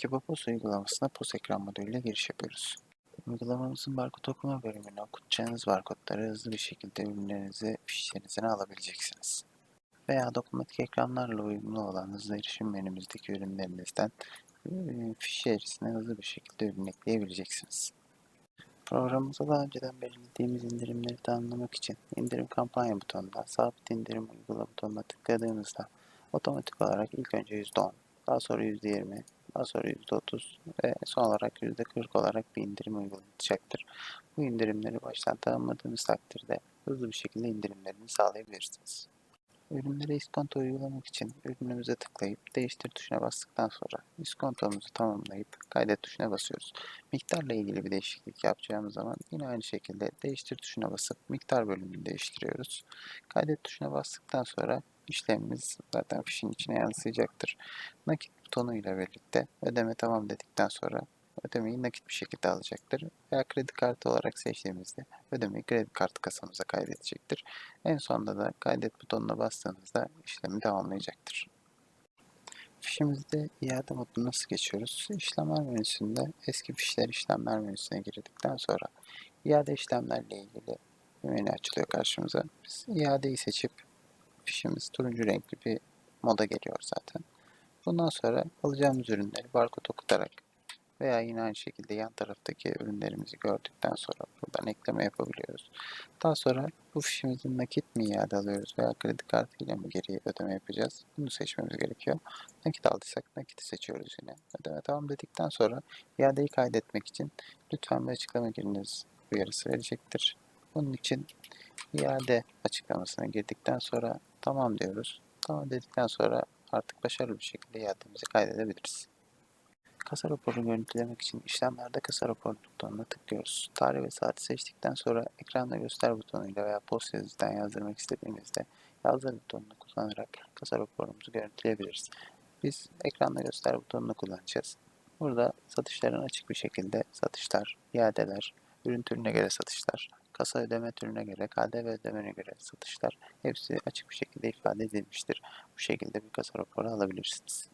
Kebapos uygulamasına POS ekran modülüyle giriş yapıyoruz. Uygulamamızın barkod okuma bölümüne okutacağınız barkodları hızlı bir şekilde ürünlerinizi, fişlerinizden alabileceksiniz. Veya dokunmatik ekranlarla uyumlu olan hızlı erişim menümüzdeki ürünlerinizden fiş içerisine hızlı bir şekilde ürün ekleyebileceksiniz. Programımıza daha önceden belirlediğimiz indirimleri tanımlamak için indirim kampanya butonuna sabit indirim uygula butonuna tıkladığınızda otomatik olarak ilk önce %10, daha sonra %20, daha sonra %30 ve son olarak %40 olarak bir indirim uygulanacaktır. Bu indirimleri baştan tanımladığınız takdirde hızlı bir şekilde indirimlerini sağlayabilirsiniz. Ürünlere iskonto uygulamak için ürünümüze tıklayıp değiştir tuşuna bastıktan sonra iskontomuzu tamamlayıp kaydet tuşuna basıyoruz. Miktarla ilgili bir değişiklik yapacağımız zaman yine aynı şekilde değiştir tuşuna basıp miktar bölümünü değiştiriyoruz. Kaydet tuşuna bastıktan sonra işlemimiz zaten fişin içine yansıyacaktır. Nakit butonu ile birlikte ödeme tamam dedikten sonra ödemeyi nakit bir şekilde alacaktır. Veya kredi kartı olarak seçtiğimizde ödemeyi kredi kartı kasamıza kaydedecektir. En sonunda da kaydet butonuna bastığınızda işlemi tamamlayacaktır. Fişimizde iade moduna nasıl geçiyoruz? İşlemler menüsünde eski fişler işlemler menüsüne girdikten sonra iade işlemlerle ilgili bir menü açılıyor karşımıza. Biz iadeyi seçip fişimiz turuncu renkli bir moda geliyor zaten. Bundan sonra alacağımız ürünleri barkod okutarak veya yine aynı şekilde yan taraftaki ürünlerimizi gördükten sonra buradan ekleme yapabiliyoruz. Daha sonra bu fişimizin nakit mi iade alıyoruz veya kredi kartıyla mı geri ödeme yapacağız? Bunu seçmemiz gerekiyor. Nakit aldıysak nakiti seçiyoruz yine. Ödeme tamam dedikten sonra iadeyi kaydetmek için lütfen bir açıklama giriniz uyarısı verecektir. Bunun için iade açıklamasına girdikten sonra tamam diyoruz. Tamam dedikten sonra artık başarılı bir şekilde iademizi kaydedebiliriz. Kasa raporunu görüntülemek için işlemlerde kasa raporu butonuna tıklıyoruz. Tarih ve saati seçtikten sonra ekranda göster butonuyla veya post yazıcıdan yazdırmak istediğimizde yazdır butonunu kullanarak kasa raporumuzu görüntüleyebiliriz. Biz ekranda göster butonunu kullanacağız. Burada satışların açık bir şekilde satışlar, iadeler, ürün türüne göre satışlar, kasa ödeme türüne göre, KDV ödemene göre satışlar hepsi açık bir şekilde ifade edilmiştir. Bu şekilde bir kasa raporu alabilirsiniz.